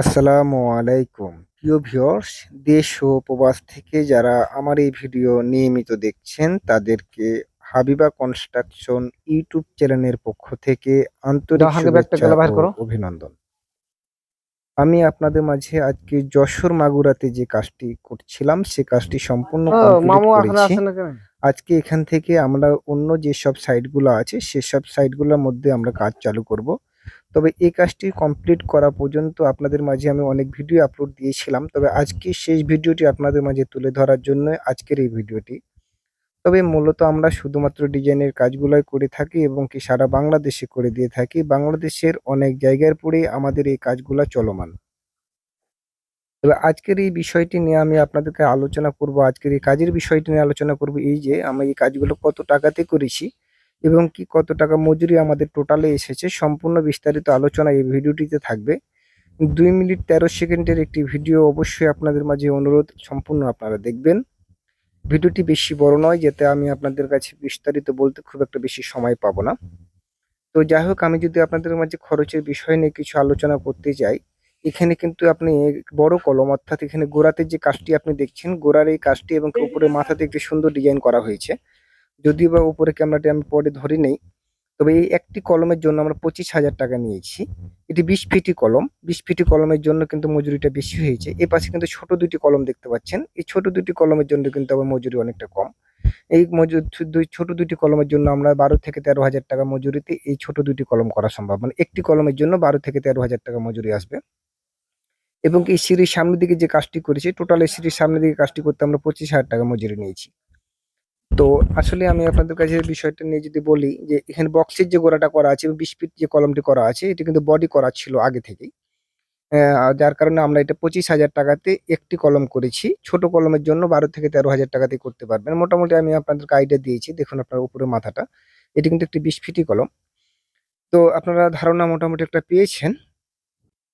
আসসালামু আলাইকুম। প্রিয় ভিউয়ার্স দেশ ও প্রবাস থেকে যারা আমার এই ভিডিও নিয়মিত দেখছেন তাদেরকে হাবিবা কনস্ট্রাকশন ইউটিউব চ্যানেলের পক্ষ থেকে আন্তরিক শুভেচ্ছা। অভিনন্দন। আমি আপনাদের মাঝে আজকে যশোর মাগুরাতে যে কাজটি করছিলাম সে কাজটি সম্পূর্ণ করেছি। আজকে এখান থেকে আমরা অন্য যেসব সাইটগুলো আছে সেসব সাইটগুলোর মধ্যে আমরা কাজ চালু করব। তবে এই কাজটি কমপ্লিট করা পর্যন্ত আপনাদের মাঝে আমি অনেক ভিডিও আপলোড দিয়েছিলাম। তবে আজকে শেষ ভিডিওটি আপনাদের মাঝে তুলে ধরার জন্য আজকের এই ভিডিওটি তবে মূলত আমরা শুধুমাত্র ডিজাইনের কাজগুলোই করে থাকি এবং কি সারা বাংলাদেশে করে দিয়ে থাকি। বাংলাদেশের অনেক জায়গার পরেই আমাদের এই কাজগুলো চলমান। তবে আজকের এই বিষয়টি নিয়ে আমি আপনাদেরকে আলোচনা করব, আজকের এই কাজের বিষয়টি নিয়ে আলোচনা করব এই যে আমি এই কাজগুলো কত টাকাতে করেছি। এবং কি কত টাকা মজুরি আমাদের টোটালে এসেছে, সম্পূর্ণ বিস্তারিত আলোচনা এই ভিডিওটিতে থাকবে। দুই মিনিট তেরো সেকেন্ডের একটি ভিডিও অবশ্যই আপনাদের মাঝে অনুরোধ, সম্পূর্ণ আপনারা দেখবেন। ভিডিওটি বেশি বড় নয়, যাতে আমি আপনাদের কাছে বিস্তারিত বলতে খুব একটা বেশি সময় পাবো না। তো যাই হোক, আমি যদি আপনাদের মাঝে খরচের বিষয় নিয়ে কিছু আলোচনা করতে যাই, এখানে কিন্তু আপনি বড় কলম, অর্থাৎ এখানে গোড়াতে যে কাজটি আপনি দেখছেন, গোড়ার এই কাজটি এবং উপরে মাথাতে একটি সুন্দর ডিজাইন করা হয়েছে। যদিও বা উপরে ক্যামেরাটি আমি পরে ধরি নেই, তবে এই একটি কলমের জন্য আমরা পঁচিশ হাজার টাকা নিয়েছি। এটি বিশ ফিটি কলম, বিশ ফিটি কলমের জন্য কিন্তু মজুরিটা বেশি হয়েছে। এ পাশে কিন্তু ছোট দুটি কলম দেখতে পাচ্ছেন। এই ছোট দুটি কলমের জন্য কিন্তু আবার মজুরি অনেকটা কম। এই মজুর দুই ছোট দুটি কলমের জন্য আমরা বারো থেকে তেরো হাজার টাকা মজুরিতে এই ছোট দুটি কলম করা সম্ভব। মানে একটি কলমের জন্য বারো থেকে তেরো হাজার টাকা মজুরি আসবে। এবং এই সিঁড়ির সামনের দিকে যে কাজটি করেছি টোটাল এই সিঁড়ির সামনের দিকে কাজটি করতে আমরা পঁচিশ হাজার টাকা মজুরি নিয়েছি। তো আসলে আমি আপনাদের কাছে বিষয়টা নিয়ে যদি বলি যে এখানে বক্সের যে গোড়াটা করা আছে বিশ ফিট যে কলমটি করা আছে, এটি কিন্তু বডি করা ছিল আগে থেকেই। যার কারণে আমরা এটা পঁচিশ হাজার টাকাতে একটি কলম করেছি। ছোট কলমের জন্য বারো থেকে তেরো হাজার টাকাতে করতে পারবেন। মোটামুটি আমি আপনাদেরকে আইডিয়া দিয়েছি। দেখুন আপনার উপরে মাথাটা। এটি কিন্তু একটি বিশ ফিটি কলম তো আপনারা ধারণা মোটামুটি একটা পেয়েছেন।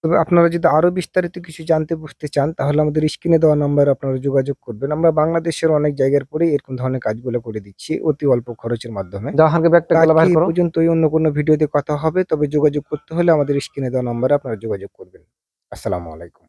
তবে আপনারা যদি আরও বিস্তারিত কিছু জানতে বুঝতে চান তাহলে আমাদের স্ক্রিনে দেওয়া নাম্বারে আপনারা যোগাযোগ করবেন। আমরা বাংলাদেশের অনেক জায়গার পরেই এরকম ধরনের কাজগুলো করে দিচ্ছি অতি অল্প খরচের মাধ্যমে। পর্যন্তই অন্য কোনো ভিডিওতে কথা হবে তবে যোগাযোগ করতে হলে আমাদের স্ক্রিনে দেওয়া নাম্বারে আপনারা যোগাযোগ করবেন। আসসালামু আলাইকুম।